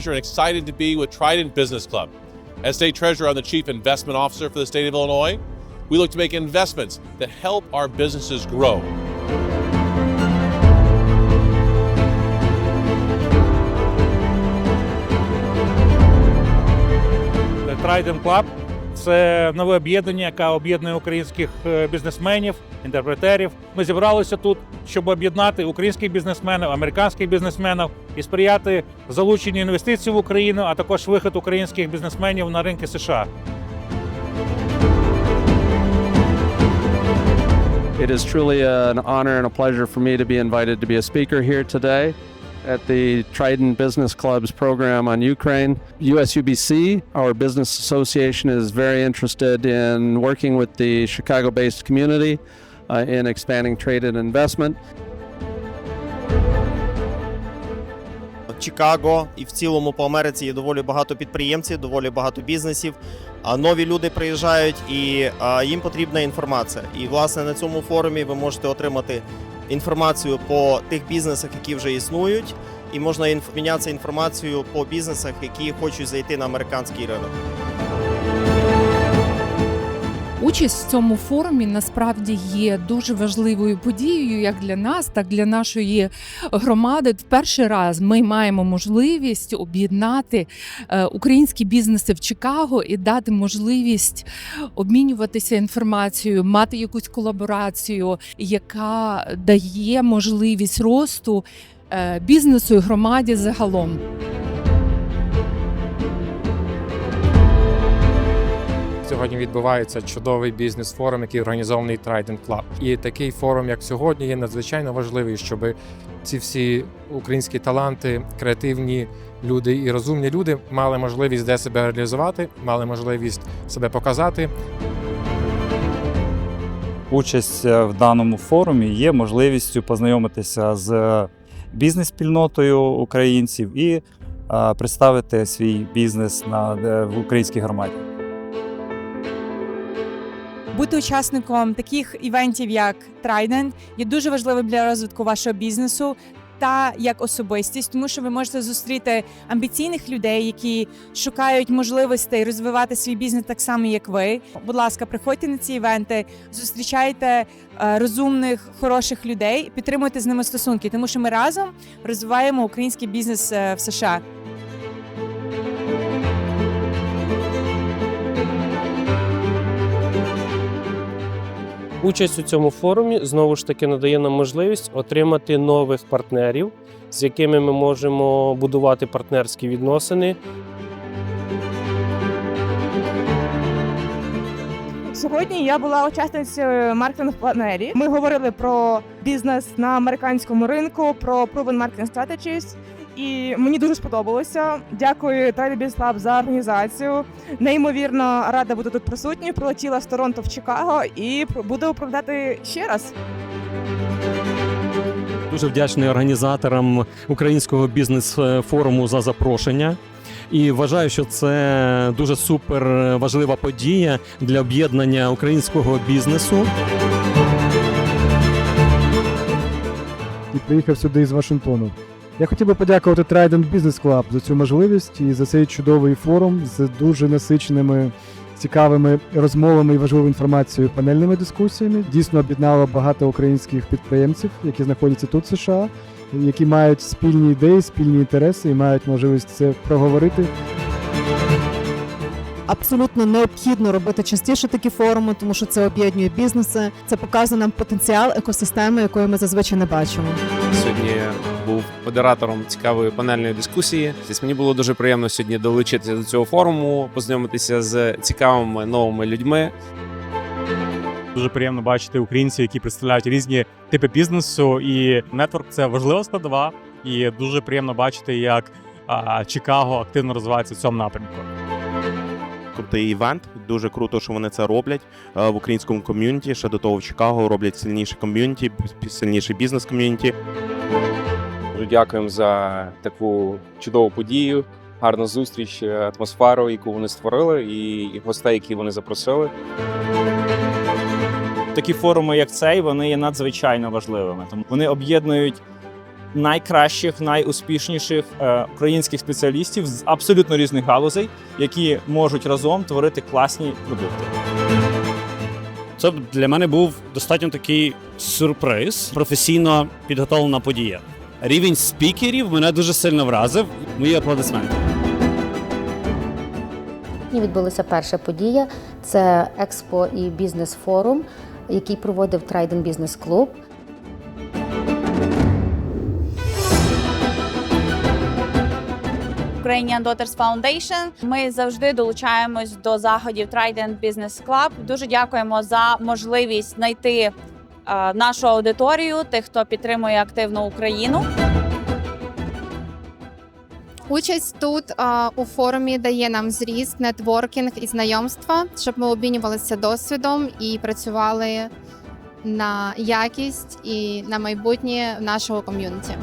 Treasurer and excited to be with Trident Business Club. As State Treasurer, I'm the Chief Investment Officer for the state of Illinois. We look to make investments that help our businesses grow. The Trident Club – це нове об'єднання, яке об'єднує українських е, бізнесменів, інтерпретерів. Ми зібралися тут, щоб об'єднати українських бізнесменів, американських бізнесменів і сприяти залученню інвестицій в Україну, а також вихід українських бізнесменів на ринки США. It is truly an honor and a pleasure for me to be invited to be a speaker here today at the Trident Business Club's program on Ukraine. USUBC, our business association, is very interested in working with the Chicago based community uh, in expanding trade and investment. Чикаго і в цілому по Америці є доволі багато підприємців, доволі багато бізнесів. А нові люди приїжджають і їм потрібна інформація. І власне на цьому форумі ви можете отримати інформацію по тих бізнесах, які вже існують, і можна мінятися інформацією по бізнесах, які хочуть зайти на американський ринок. Участь в цьому форумі насправді є дуже важливою подією як для нас, так і для нашої громади. В перший раз ми маємо можливість об'єднати е, українські бізнеси в Чикаго і дати можливість обмінюватися інформацією, мати якусь колаборацію, яка дає можливість росту е, бізнесу і громаді загалом. Сьогодні відбувається чудовий бізнес-форум, який організований Trident Club. І такий форум, як сьогодні, є надзвичайно важливий, щоб ці всі українські таланти, креативні люди і розумні люди мали можливість де себе реалізувати, мали можливість себе показати. Участь е, в даному форумі є можливістю познайомитися з бізнес-спільнотою українців і е, представити свій бізнес на е, в українській громаді. Бути учасником таких івентів, як Trident, є дуже важливим для розвитку вашого бізнесу та як особистість, тому що ви можете зустріти амбіційних людей, які шукають можливостей розвивати свій бізнес так само, як ви. Будь ласка, приходьте на ці івенти, зустрічайте е, розумних, хороших людей, підтримуйте з ними стосунки, тому що ми разом розвиваємо український бізнес е, в США. Участь у цьому форумі знову ж таки надає нам можливість отримати нових партнерів, з якими ми можемо будувати партнерські відносини. Сьогодні я була учасницею маркетинг планері. Ми говорили про бізнес на американському ринку, про proven marketing strategies. І мені дуже сподобалося. Дякую Trade Business Lab за організацію. Неймовірно рада бути тут присутньою. Прилетіла з Торонто в Чикаго і буду управляти ще раз. Дуже вдячний організаторам українського бізнес-форуму за запрошення. І вважаю, що це дуже супер важлива подія для об'єднання українського бізнесу. і приїхав сюди із Вашингтону. Я хотів би подякувати Trident Business Club за цю можливість і за цей чудовий форум з дуже насиченими, цікавими розмовами і важливою інформацією, панельними дискусіями. Дійсно об'єднало багато українських підприємців, які знаходяться тут, в США, які мають спільні ідеї, спільні інтереси і мають можливість це проговорити. Абсолютно необхідно робити частіше такі форуми, тому що це об'єднує бізнеси. Це показує нам потенціал екосистеми, якої ми зазвичай не бачимо. Сьогодні був модератором цікавої панельної дискусії. Мені було дуже приємно сьогодні долучитися до цього форуму, познайомитися з цікавими новими людьми. Дуже приємно бачити українців, які представляють різні типи бізнесу. І нетворк це важлива складова. І дуже приємно бачити, як а, Чикаго активно розвивається в цьому напрямку. Крутий івент. Дуже круто, що вони це роблять е, в українському ком'юніті. Ще до того в Чикаго роблять сильніше ком'юніті, сильніший бізнес ком'юніті. Дуже дякуємо за таку чудову подію, гарну зустріч, е, атмосферу, яку вони створили, і гостей, які вони запросили. Такі форуми, як цей, вони є надзвичайно важливими. Тому вони об'єднують найкращих, найуспішніших е, українських спеціалістів з абсолютно різних галузей, які можуть разом творити класні продукти. Це для мене був достатньо такий сюрприз, професійно підготовлена подія. Рівень спікерів мене дуже сильно вразив. Мої аплодисменти. І відбулася перша подія. Це експо і бізнес-форум, який проводив Trident Business Club. Ukrainian Daughters Foundation. Ми завжди долучаємось до заходів Trident Business Club. Дуже дякуємо за можливість знайти е, нашу аудиторію, тих, хто підтримує активно Україну. Участь тут а, у форумі дає нам зріст, нетворкінг і знайомства, щоб ми обмінювалися досвідом і працювали на якість і на майбутнє нашого ком'юніті.